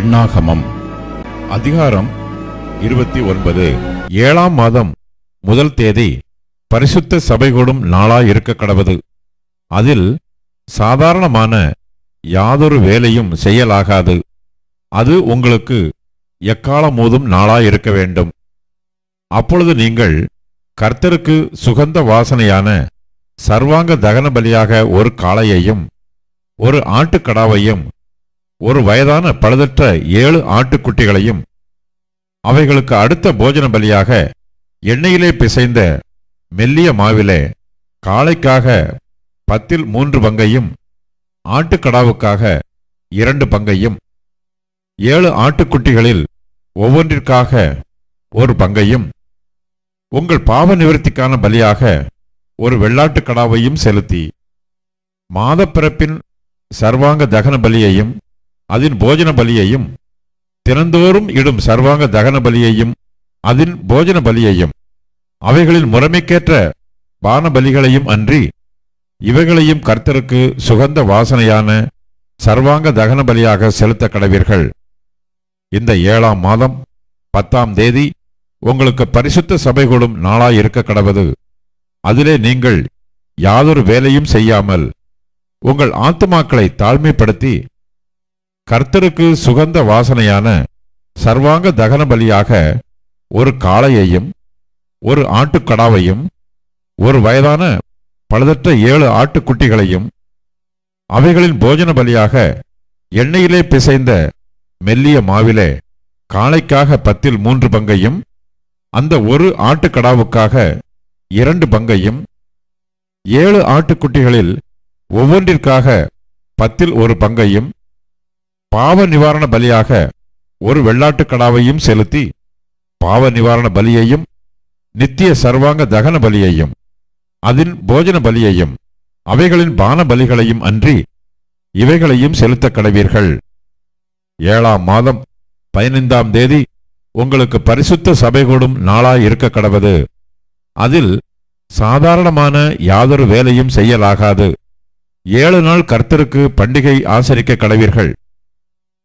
எண்ணாகமம். அதிகாரம் இருபத்தி ஒன்பது. ஏழாம் மாதம் முதல் தேதி பரிசுத்த சபைகூடும் நாளாய் இருக்க கடவது. அதில் சாதாரணமான யாதொரு வேலையும் செய்யலாகாது. அது உங்களுக்கு எக்காலமோதும் நாளாய் இருக்க வேண்டும். அப்பொழுது நீங்கள் கர்த்தருக்கு சுகந்த வாசனையான சர்வாங்க தகன பலியாக ஒரு காளையையும் ஒரு ஆட்டுக்கடாவையும் ஒரு வயதான பழுதற்ற ஏழு ஆட்டுக்குட்டிகளையும் அவைகளுக்கு அடுத்த போஜன பலியாக எண்ணெயிலே பிசைந்த மெல்லிய மாவிலே காளைக்காக பத்தில் மூன்று பங்கையும் ஆட்டுக்கடாவுக்காக இரண்டு பங்கையும் ஏழு ஆட்டுக்குட்டிகளில் ஒவ்வொன்றிற்காக ஒரு பங்கையும் உங்கள் பாவ நிவர்த்திக்கான பலியாக ஒரு வெள்ளாட்டுக் கடாவையும் செலுத்தி மாதப்பிறப்பின் சர்வாங்க தகன பலியையும் அதன் போஜன பலியையும் தினந்தோறும் இடும் சர்வாங்க தகன பலியையும் அதன் போஜன பலியையும் அவைகளின் முறைமைக்கேற்ற பான பலிகளையும் அன்றி இவைகளையும் கர்த்தருக்கு சுகந்த வாசனையான சர்வாங்க தகன பலியாக செலுத்த கடவீர்கள். இந்த ஏழாம் மாதம் பத்தாம் தேதி உங்களுக்கு பரிசுத்த சபைகளும் நாளாய் இருக்க கடவது. அதிலே நீங்கள் யாதொரு வேலையும் செய்யாமல் உங்கள் ஆத்துமாக்களை தாழ்மைப்படுத்தி கர்த்தருக்கு சுகந்த வாசனையான சர்வாங்க தகன பலியாக ஒரு காளையையும் ஒரு ஆட்டுக்கடாவையும் ஒரு வயதான பழுதற்ற ஏழு ஆட்டுக்குட்டிகளையும் அவைகளின் போஜன பலியாக எண்ணெயிலே பிசைந்த மெல்லிய மாவிலே காளைக்காக பத்தில் மூன்று பங்கையும் அந்த ஒரு ஆட்டுக்கடாவுக்காக இரண்டு பங்கையும் ஏழு ஆட்டுக்குட்டிகளில் ஒவ்வொன்றிற்காக பத்தில் ஒரு பங்கையும் பாவ நிவாரண பலியாக ஒரு வெள்ளாட்டுக் கடாவையும் செலுத்தி பாவ நிவாரண பலியையும் நித்திய சர்வாங்க தகன பலியையும் அதன் போஜன பலியையும் அவைகளின் பான பலிகளையும் அன்றி இவைகளையும் செலுத்த கடவீர்கள். ஏழாம் மாதம் பதினைந்தாம் தேதி உங்களுக்கு பரிசுத்த சபை கூடும் நாளாய் இருக்க கடவது. அதில் சாதாரணமான யாதொரு வேலையும் செய்யலாகாது. ஏழு நாள் கர்த்தருக்கு பண்டிகை ஆசரிக்க கடவீர்கள்.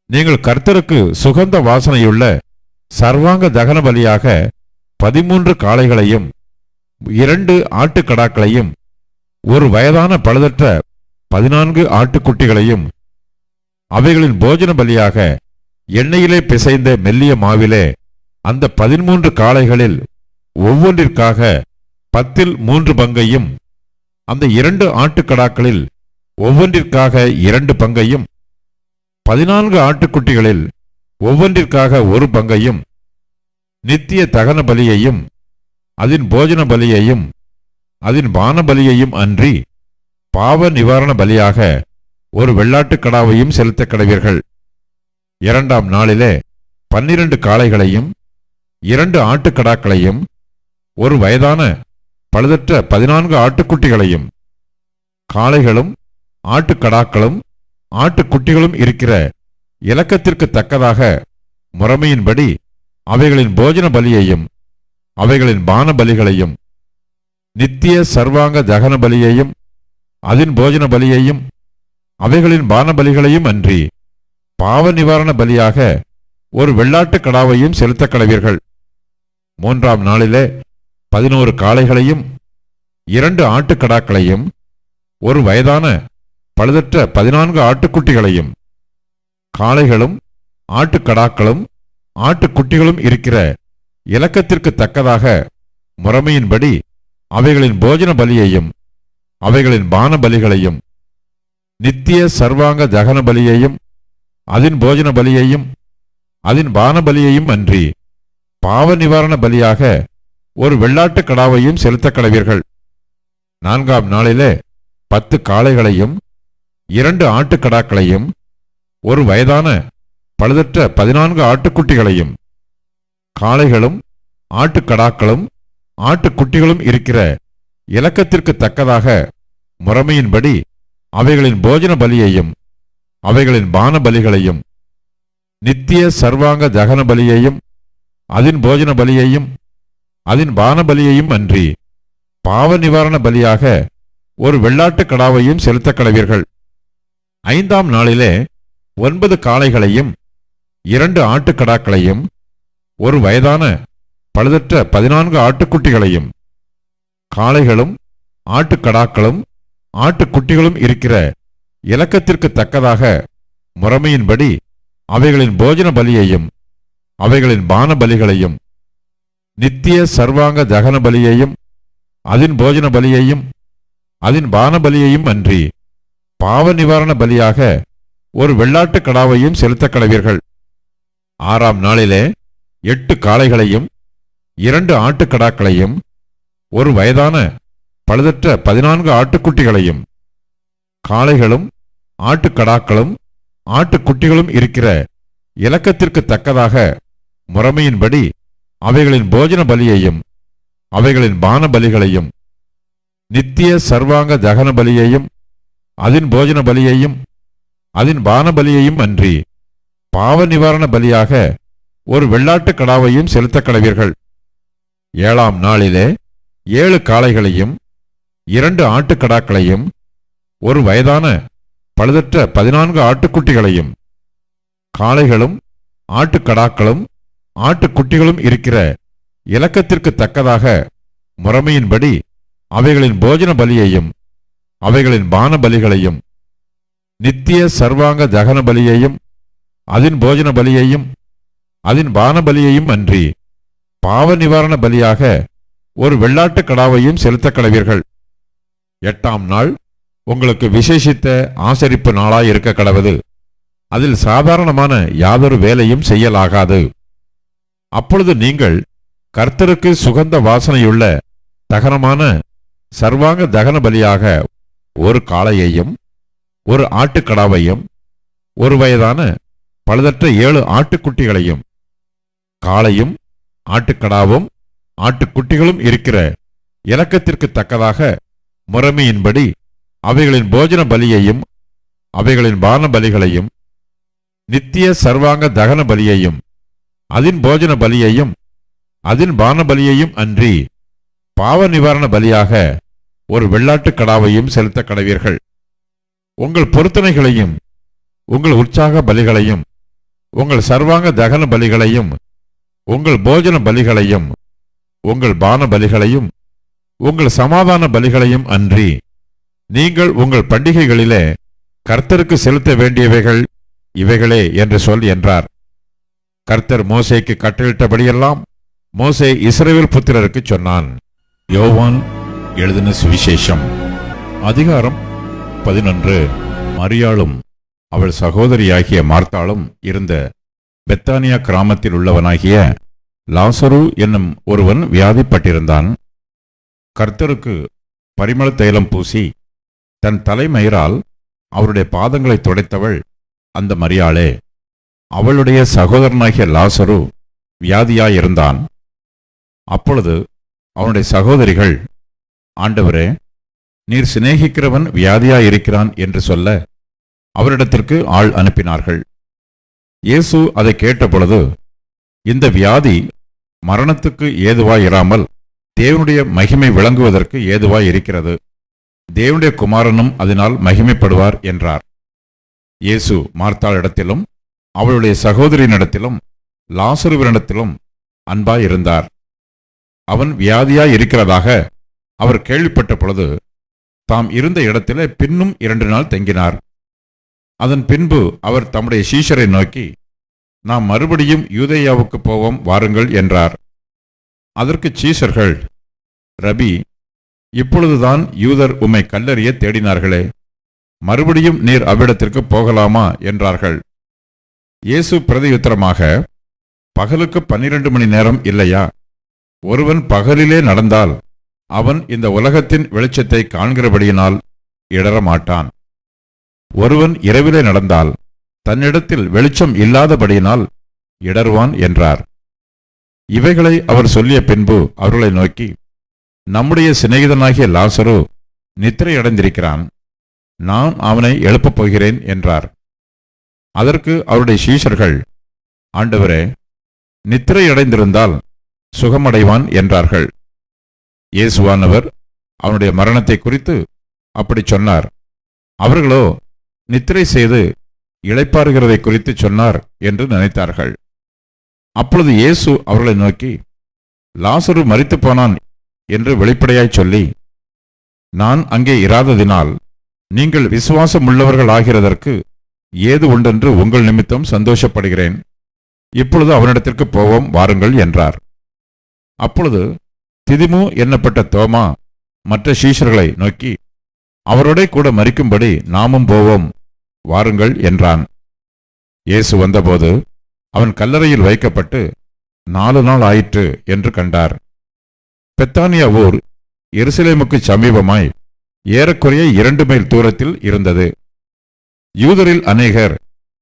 நீங்கள் கர்த்தருக்கு சுகந்த வாசனையுள்ள சர்வாங்க தகன பலியாக பதிமூன்று காளைகளையும் இரண்டு ஆட்டுக்கடாக்களையும் ஒரு வயதான பழுதற்ற பதினான்கு ஆட்டுக்குட்டிகளையும் அவைகளின் போஜன பலியாக எண்ணெயிலே பிசைந்த மெல்லிய மாவிலே அந்த பதிமூன்று காளைகளில் ஒவ்வொன்றிற்காக பத்தில் மூன்று பங்கையும் அந்த இரண்டு ஆட்டுக்கடாக்களில் ஒவ்வொன்றிற்காக இரண்டு பங்கையும் பதினான்கு ஆட்டுக்குட்டிகளில் ஒவ்வொன்றிற்காக ஒரு பங்கையும் நித்திய தகன பலியையும் அதன் போஜன பலியையும் அதன் பான பலியையும் அன்றி பாவ நிவாரண பலியாக ஒரு வெள்ளாட்டுக் கடாவையும் செலுத்த கடவீர்கள். இரண்டாம் நாளிலே பன்னிரண்டு காளைகளையும் இரண்டு ஆட்டுக்கடாக்களையும் ஒரு வயதான பழுதற்ற பதினான்கு ஆட்டுக்குட்டிகளையும் காளைகளும் ஆட்டுக்கடாக்களும் ஆட்டுக்குட்டிகளும் இருக்கிற இலக்கத்திற்கு தக்கதாக முறைமையின்படி அவைகளின் போஜன பலியையும் அவைகளின் பான பலிகளையும் நித்திய சர்வாங்க தகன பலியையும் அதன் போஜன பலியையும் அவைகளின் பான பலிகளையும் அன்றி பாவ நிவாரண பலியாக ஒரு வெள்ளாட்டு கடாவையும் செலுத்த கடவீர்கள். மூன்றாம் நாளிலே பதினோரு காளைகளையும் இரண்டு ஆட்டுக்கடாக்களையும் ஒரு வயதான பழுதற்ற பதினான்கு ஆட்டுக்குட்டிகளையும் காளைகளும் ஆட்டுக்கடாக்களும் ஆட்டுக்குட்டிகளும் இருக்கிற இலக்கத்திற்கு தக்கதாக முறைமையின்படி அவைகளின் போஜன பலியையும் அவைகளின் பான பலிகளையும் நித்திய சர்வாங்க தகன பலியையும் அதன் போஜன பலியையும் அதன் பான பலியையும் அன்றி பாவ நிவாரண பலியாக ஒரு வெள்ளாட்டுக் கடாவையும் செலுத்த கடவீர்கள் நான்காம் நாளிலே பத்து காளைகளையும் இரண்டு ஆட்டுக்கடாக்களையும் ஒரு வயதான பழுதற்ற பதினான்கு ஆட்டுக்குட்டிகளையும் காளைகளும் ஆட்டுக்கடாக்களும் ஆட்டுக்குட்டிகளும் இருக்கிற இலக்கத்திற்கு தக்கதாக முறைமையின்படி அவைகளின் போஜன பலியையும் அவைகளின் பான பலிகளையும் நித்திய சர்வாங்க தகன பலியையும் அதன் போஜன பலியையும் அதன் பான பலியையும் அன்றி பாவ நிவாரண பலியாக ஒரு வெள்ளாட்டுக் கடாவையும் செலுத்த கடவீர்கள். ஐந்தாம் நாளிலே ஒன்பது காளைகளையும் இரண்டு ஆட்டுக்கடாக்களையும் ஒரு வயதான பழுதற்ற பதினான்கு ஆட்டுக்குட்டிகளையும் காளைகளும் ஆட்டுக்கடாக்களும் ஆட்டுக்குட்டிகளும் இருக்கிற இலக்கத்திற்கு தக்கதாக முறைமையின்படி அவைகளின் போஜன பலியையும் அவைகளின் பான பலிகளையும் நித்திய சர்வாங்க தகன பலியையும் அதன் போஜன பலியையும் அதன் பான பலியையும் அன்றி பாவ நிவாரண பலியாக ஒரு வெள்ளாட்டுக் கடாவையும் செலுத்த கடவீர்கள். ஆறாம் நாளிலே எட்டு காளைகளையும் இரண்டு ஆட்டுக்கடாக்களையும் ஒரு வயதான பழுதற்ற பதினான்கு ஆட்டுக்குட்டிகளையும் காளைகளும் ஆட்டுக்கடாக்களும் ஆட்டுக்குட்டிகளும் இருக்கிற இலக்கத்திற்கு தக்கதாக முறைமையின்படி அவைகளின் போஜன பலியையும் அவைகளின் பான பலிகளையும் நித்திய சர்வாங்க தகன பலியையும் அதன் போஜன பலியையும் அதன் பானபலியையும் அன்றி பாவ நிவாரண பலியாக ஒரு வெள்ளாட்டுக் கடாவையும் செலுத்த கடவீர்கள். ஏழாம் நாளிலே ஏழு காளைகளையும் இரண்டு ஆட்டுக்கடாக்களையும் ஒரு வயதான பழுதற்ற பதினான்கு ஆட்டுக்குட்டிகளையும் காளைகளும் ஆட்டுக்கடாக்களும் ஆட்டுக்குட்டிகளும் இருக்கிற இலக்கத்திற்கு தக்கதாக முறைமையின்படி அவைகளின் போஜன பலியையும் அவைகளின் பான பலிகளையும் நித்திய சர்வாங்க தகன பலியையும் அதன் போஜன பலியையும் அதன் பான பலியையும் அன்றி பாவ நிவாரண பலியாக ஒரு வெள்ளாட்டு கடாவையும் செலுத்த கடவீர்கள். எட்டாம் நாள் உங்களுக்கு விசேஷித்த ஆசரிப்பு நாளாய் இருக்க கடவது. அதில் சாதாரணமான யாதொரு வேலையும் செய்யலாகாது. அப்பொழுது நீங்கள் கர்த்தருக்கு சுகந்த வாசனையுள்ள தகனமான சர்வாங்க தகன பலியாக ஒரு காளையையும் ஒரு ஆட்டுக்கடாவையும் ஒரு வயதான பழுதற்ற ஏழு ஆட்டுக்குட்டிகளையும் காளையும் ஆட்டுக்கடாவும் ஆட்டுக்குட்டிகளும் இருக்கிற இலக்கத்திற்கு தக்கதாக முறைமையின்படி அவைகளின் போஜன பலியையும் அவைகளின் பான பலிகளையும் நித்திய சர்வாங்க தகன பலியையும் அதின் போஜன பலியையும் அதின் பான பலியையும் அன்றி பாவ நிவாரண பலியாக ஒரு வெள்ளாட்டு கடாவையும் செலுத்த கடவீர்கள். உங்கள் பொருத்தனைகளையும் உங்கள் உற்சாக பலிகளையும் உங்கள் சர்வாங்க தகன பலிகளையும் உங்கள் போஜன பலிகளையும் உங்கள் பான பலிகளையும் உங்கள் சமாதான பலிகளையும் அன்றி நீங்கள் உங்கள் பண்டிகைகளிலே கர்த்தருக்கு செலுத்த வேண்டியவைகள் இவைகளே என்று சொல் என்றார். கர்த்தர் மோசேக்கு கட்டளிட்டபடியெல்லாம் மோசே இஸ்ரேல் புத்திரருக்கு சொன்னான். யோவான் எழுதின சுவிசேஷம். அதிகாரம் பதினொன்று. மரியாளும் அவள் சகோதரியாகிய மார்த்தாளும் இருந்த பெத்தானியா கிராமத்தில் உள்ளவனாகிய லாசரு என்னும் ஒருவன் வியாதிப்பட்டிருந்தான். கர்த்தருக்கு பரிமள தைலம் பூசி தன் தலைமயிரால் அவருடைய பாதங்களை துடைத்தவள் அந்த மரியாளே. அவளுடைய சகோதரனாகிய லாசரு வியாதியாயிருந்தான். அப்பொழுது அவனுடைய சகோதரிகள் ஆண்டவரே நீர் சிநேகிக்கிறவன் வியாதியாயிருக்கிறான் என்று சொல்ல அவரிடத்திற்கு ஆள் அனுப்பினார்கள். இயேசு அதை கேட்டபொழுது இந்த வியாதி மரணத்துக்கு ஏதுவாயிராமல் தேவனுடைய மகிமை விளங்குவதற்கு ஏதுவாய் இருக்கிறது தேவனுடைய குமாரனும் அதனால் மகிமைப்படுவார் என்றார். இயேசு மார்த்தாளிடத்திலும் அவளுடைய சகோதரியினிடத்திலும் லாசுருவனிடத்திலும் அன்பாயிருந்தார். அவன் வியாதியாய் இருக்கிறதாக அவர் கேள்விப்பட்ட பொழுது தாம் இருந்த இடத்திலே பின்னும் இரண்டு நாள் தங்கினார். அதன் பின்பு அவர் தம்முடைய சீஷரை நோக்கி நாம் மறுபடியும் யூதேயாவுக்கு போவோம் வாருங்கள் என்றார். அதற்கு சீஷர்கள் ரபி இப்பொழுதுதான் யூதர் உம்மை கல்லறிய தேடினார்களே மறுபடியும் நீர் அவ்விடத்திற்கு போகலாமா? என்றார்கள். இயேசு பிரதியுத்தரமாக பகலுக்கு பன்னிரண்டு மணி நேரம் இல்லையா? ஒருவன் பகலிலே நடந்தால் அவன் இந்த உலகத்தின் வெளிச்சத்தை காண்கிறபடியினால் இடரமாட்டான் ஒருவன் இரவிலே நடந்தால் தன்னிடத்தில் வெளிச்சம் இல்லாதபடியினால் இடர்வான் என்றார். இவைகளை அவர் சொல்லிய பின்பு அவர்களை நோக்கி நம்முடைய சிநேகிதனாகிய லாசரு நித்திரையடைந்திருக்கிறான். நான் அவனை எழுப்பப் போகிறேன் என்றார். அதற்கு அவருடைய சீஷர்கள் ஆண்டவரே நித்திரையடைந்திருந்தால் சுகமடைவான் என்றார்கள். இயேசுவானவர் அவனுடைய மரணத்தை குறித்து அப்படி சொன்னார். அவர்களோ நித்திரை செய்து இளைப்பாறுகிறதை குறித்து சொன்னார் என்று நினைத்தார்கள். அப்பொழுது இயேசு அவர்களை நோக்கி லாசரு மறித்து போனான் என்று வெளிப்படையாய் சொல்லி நான் அங்கே இராததினால் நீங்கள் விசுவாசமுள்ளவர்கள் ஆகிறதற்கு ஏது உண்டென்று உங்கள் நிமித்தம் சந்தோஷப்படுகிறேன். இப்பொழுது அவனிடத்திற்கு போவோம் வாருங்கள் என்றார். அப்பொழுது திதிமு எண்ணப்பட்ட தோமா? மற்ற சீஷர்களை நோக்கி அவரோட கூட மறிக்கும்படி நாமும் போவோம் வாருங்கள் என்றான். இயேசு வந்தபோது அவன் கல்லறையில் வைக்கப்பட்டு நாலு நாள் ஆயிற்று என்று கண்டார். பெத்தானியா ஊர் எருசலேமுக்கு சமீபமாய் ஏறக்குறைய இரண்டு மைல் தூரத்தில் இருந்தது. யூதரில் அநேகர்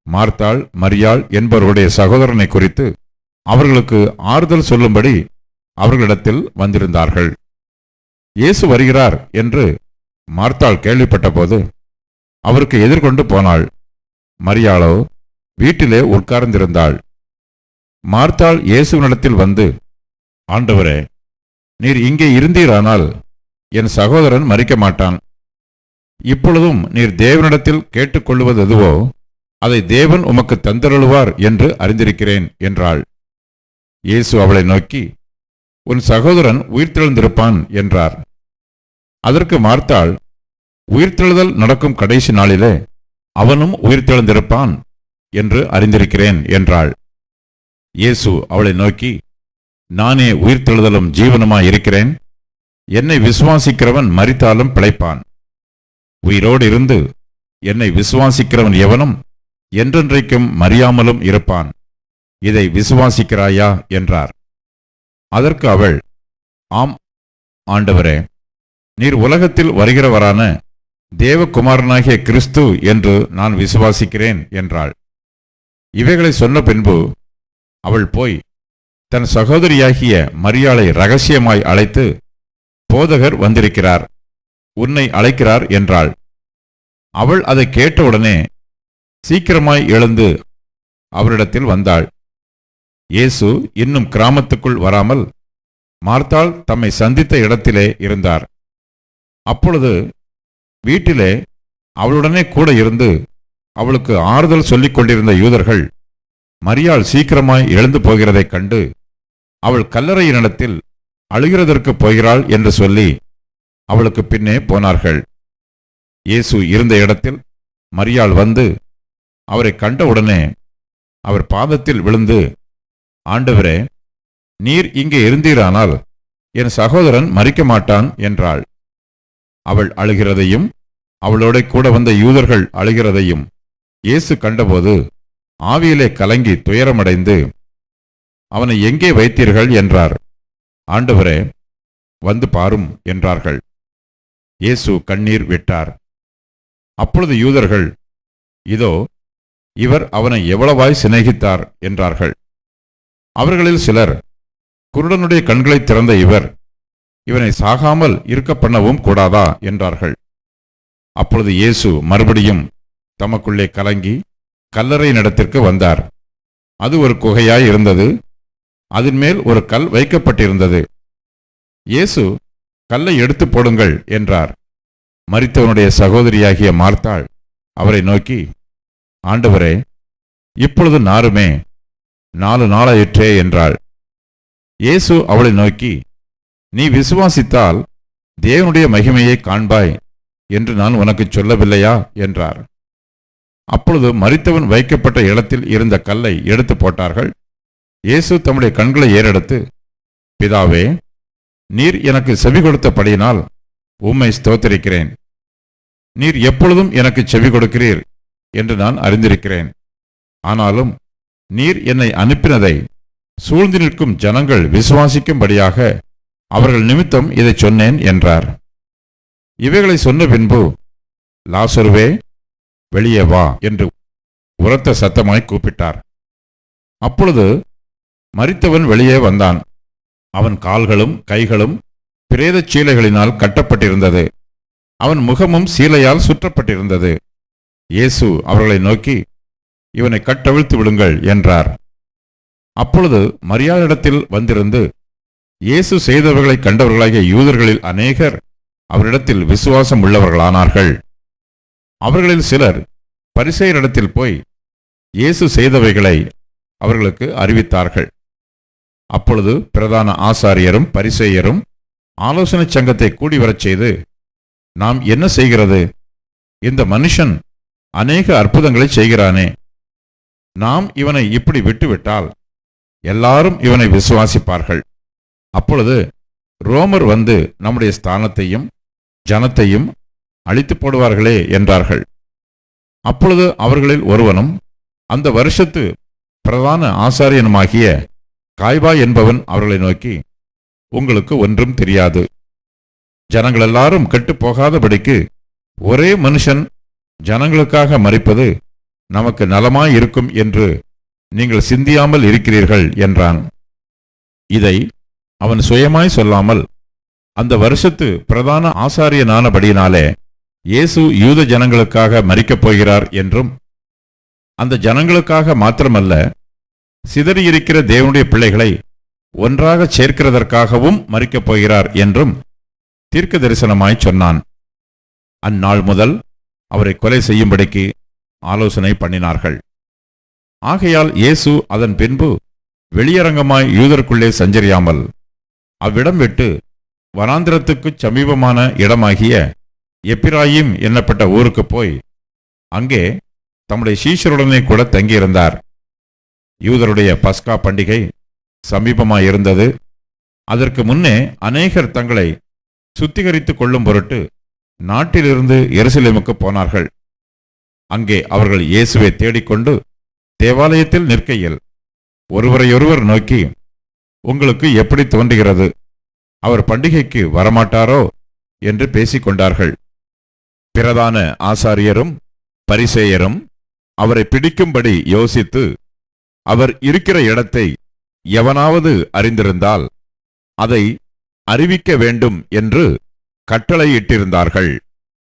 மார்த்தாள் மரியாள் என்பவருடைய சகோதரனை குறித்து அவர்களுக்கு ஆறுதல் சொல்லும்படி அவர்களிடத்தில் வந்திருந்தார்கள். இயேசு வருகிறார் என்று மார்த்தாள் கேள்விப்பட்டபோது அவருக்கு எதிர்கொண்டு போனாள். மரியாளோ வீட்டிலே உட்கார்ந்திருந்தாள். மார்த்தாள் இயேசுவினிடத்தில் வந்து ஆண்டவரே நீர் இங்கே இருந்தீரானால் என் சகோதரன் மறிக்க மாட்டான் இப்பொழுதும் நீர் தேவனிடத்தில் கேட்டுக்கொள்வது எதுவோ அதை தேவன் உமக்கு தந்தருளுவார் என்று அறிந்திருக்கிறேன் என்றாள். இயேசு அவளை நோக்கி உன் சகோதரன் உயிர்த்தெழுந்திருப்பான் என்றார். அதற்கு மார்த்தாள் உயிர்த்தெழுதல் நடக்கும் கடைசி நாளிலே அவனும் உயிர்த்தெழுந்திருப்பான் என்று அறிந்திருக்கிறேன் என்றாள். இயேசு அவளை நோக்கி நானே உயிர்த்தெழுதலும் ஜீவனுமாய் இருக்கிறேன். என்னை விசுவாசிக்கிறவன் மறித்தாலும் பிழைப்பான். உயிரோடு இருந்து என்னை விசுவாசிக்கிறவன் எவனும் என்றென்றைக்கும் மறியாமலும் இருப்பான். இதை விசுவாசிக்கிறாயா? என்றார். அதற்கு அவள் ஆம் ஆண்டவரே நீர் உலகத்தில் வருகிறவரான தேவகுமாரனாகிய கிறிஸ்து என்று நான் விசுவாசிக்கிறேன் என்றாள். இவைகளை சொன்ன பின்பு அவள் போய் தன் சகோதரியாகிய மரியாளை ரகசியமாய் அழைத்து போதகர் வந்திருக்கிறார் உன்னை அழைக்கிறார் என்றாள். அவள் அதை கேட்டவுடனே சீக்கிரமாய் எழுந்து அவரிடத்தில் வந்தாள். இயேசு இன்னும் கிராமத்துக்குள் வராமல் மார்த்தாள் தம்மை சந்தித்த இடத்திலே இருந்தார். அப்பொழுது வீட்டிலே அவளுடனே கூட இருந்து அவளுக்கு ஆறுதல் சொல்லிக் கொண்டிருந்த யூதர்கள் மரியாள் சீக்கிரமாய் எழுந்து போகிறதைக் கண்டு அவள் கல்லறையினிடத்தில் அழுகிறதற்கு போகிறாள் என்று சொல்லி அவளுக்கு பின்னே போனார்கள். இயேசு இருந்த இடத்தில் மரியாள் வந்து அவரை கண்டவுடனே அவர் பாதத்தில் விழுந்து ஆண்டவரே நீர் இங்கே இருந்தீரானால் என் சகோதரன் மறிக்க மாட்டான் என்றாள். அவள் அழுகிறதையும் அவளோட கூட வந்த யூதர்கள் அழுகிறதையும் இயேசு கண்டபோது ஆவியிலே கலங்கி துயரமடைந்து அவனை எங்கே வைத்தீர்கள்? என்றார். ஆண்டவரே வந்து பாரும் என்றார்கள். இயேசு கண்ணீர் விட்டார். அப்பொழுது யூதர்கள் இதோ இவர் அவனை எவ்வளவாய் சிநேகித்தார்? என்றார்கள். அவர்களில் சிலர் குருடனுடைய கண்களை திறந்த இவர் இவனை சாகாமல் இருக்க பண்ணவும் கூடாதா? என்றார்கள். அப்பொழுது இயேசு மறுபடியும் தமக்குள்ளே கலங்கி கல்லறை நடத்திற்கு வந்தார். அது ஒரு குகையாய் இருந்தது. அதன் மேல் ஒரு கல் வைக்கப்பட்டிருந்தது. இயேசு கல்லை எடுத்து போடுங்கள் என்றார். மறித்தவனுடைய சகோதரியாகிய மார்த்தாள் அவரை நோக்கி ஆண்டவரே இப்பொழுது நாருமே நாலு நாளாயிற்றே என்றாள். இயேசு அவளை நோக்கி நீ விசுவாசித்தால் தேவனுடைய மகிமையை காண்பாய் என்று நான் உனக்குச் சொல்லவில்லையா? என்றார். அப்பொழுது மரித்தவன் வைக்கப்பட்ட இடத்தில் இருந்த கல்லை எடுத்து போட்டார்கள். இயேசு தம்முடைய கண்களை ஏறெடுத்து பிதாவே நீர் எனக்கு செவி கொடுத்தபடியினால் உம்மை ஸ்தோத்தரிக்கிறேன். நீர் எப்பொழுதும் எனக்கு செவி கொடுக்கிறீர் என்று நான் அறிந்திருக்கிறேன். ஆனாலும் நீர் என்னை அனுப்பினதை சூழ்ந்து நிற்கும் ஜனங்கள் விசுவாசிக்கும்படியாக அவர்கள் நிமித்தம் இதை சொன்னேன் என்றார். இவைகளை சொன்ன பின்பு லாசருவே வெளியே வா என்று உரத்த சத்தமாய் கூப்பிட்டார். அப்பொழுது மரித்தவன் வெளியே வந்தான். அவன் கால்களும் கைகளும் பிரேத சீலைகளினால் கட்டப்பட்டிருந்தது. அவன் முகமும் சீலையால் சுற்றப்பட்டிருந்தது. இயேசு அவர்களை நோக்கி இவனை கட்டவிழ்த்து விடுங்கள் என்றார். அப்பொழுது மரியாதையிடத்தில் வந்திருந்து இயேசு செய்தவர்களை கண்டவர்களாகிய யூதர்களில் அநேகர் அவரிடத்தில் விசுவாசம் உள்ளவர்களானார்கள். அவர்களில் சிலர் பரிசெயரிடத்தில் போய் இயேசு செய்தவைகளை அவர்களுக்கு அறிவித்தார்கள். அப்பொழுது பிரதான ஆசாரியரும் பரிசெயரும் ஆலோசனை சங்கத்தை கூடி வரச் செய்து நாம் என்ன செய்கிறது? இந்த மனுஷன் அநேக அற்புதங்களை செய்கிறானே. நாம் இவனை இப்படி விட்டுவிட்டால் எல்லாரும் இவனை விசுவாசிப்பார்கள். அப்பொழுது ரோமர் வந்து நம்முடைய ஸ்தானத்தையும் ஜனத்தையும் அழித்து போடுவார்களே என்றார்கள். அப்பொழுது அவர்களில் ஒருவனும் அந்த வருஷத்து பிரதான ஆசாரியனுமாகிய காய்பா என்பவன் அவர்களை நோக்கி உங்களுக்கு ஒன்றும் தெரியாது. ஜனங்கள் எல்லாரும் கெட்டுப் போகாதபடிக்கு ஒரே மனுஷன் ஜனங்களுக்காக மறிப்பது நமக்கு நலமாயிருக்கும் என்று நீங்கள் சிந்தியாமல் இருக்கிறீர்கள் என்றான். இதை அவன் சுயமாய் சொல்லாமல் அந்த வருஷத்து பிரதான ஆசாரியனானபடியினாலே இயேசு யூத ஜனங்களுக்காக மறிக்கப் போகிறார் என்றும் அந்த ஜனங்களுக்காக மாத்திரமல்ல சிதறியிருக்கிற தேவனுடைய பிள்ளைகளை ஒன்றாகச் சேர்க்கிறதற்காகவும் மறிக்கப் போகிறார் என்றும் தீர்க்க தரிசனமாய் சொன்னான். அந்நாள் முதல் அவரை கொலை செய்யும்படிக்கு ஆலோசனை பண்ணினார்கள். ஆகையால் இயேசு அதன் பின்பு வெளியரங்கமாய் யூதருக்குள்ளே சஞ்சரியாமல் அவ்விடம் விட்டு வனாந்திரத்துக்குச் சமீபமான இடமாகிய எப்பிராயிம் என்னப்பட்ட ஊருக்குப் போய் அங்கே தம்முடைய சீஷருடனே கூட தங்கியிருந்தார். யூதருடைய பஸ்கா பண்டிகை சமீபமாயிருந்தது அதற்கு முன்னே அநேகர் தங்களை சுத்திகரித்துக் கொள்ளும் பொருட்டு நாட்டிலிருந்து எருசலேமுக்கு போனார்கள். அங்கே அவர்கள் இயேசுவை தேடிக்கொண்டு தேவாலயத்தில் நிற்கையில் ஒருவரையொருவர் நோக்கி உங்களுக்கு எப்படி தோன்றுகிறது? அவர் பண்டிகைக்கு வரமாட்டாரோ? என்று பேசிக்கொண்டார்கள். பிரதான ஆசாரியரும் பரிசேயரும் அவரை பிடிக்கும்படி யோசித்து அவர் இருக்கிற இடத்தை எவனாவது அறிந்திருந்தால் அதை அறிவிக்க வேண்டும் என்று கட்டளையிட்டிருந்தார்கள்.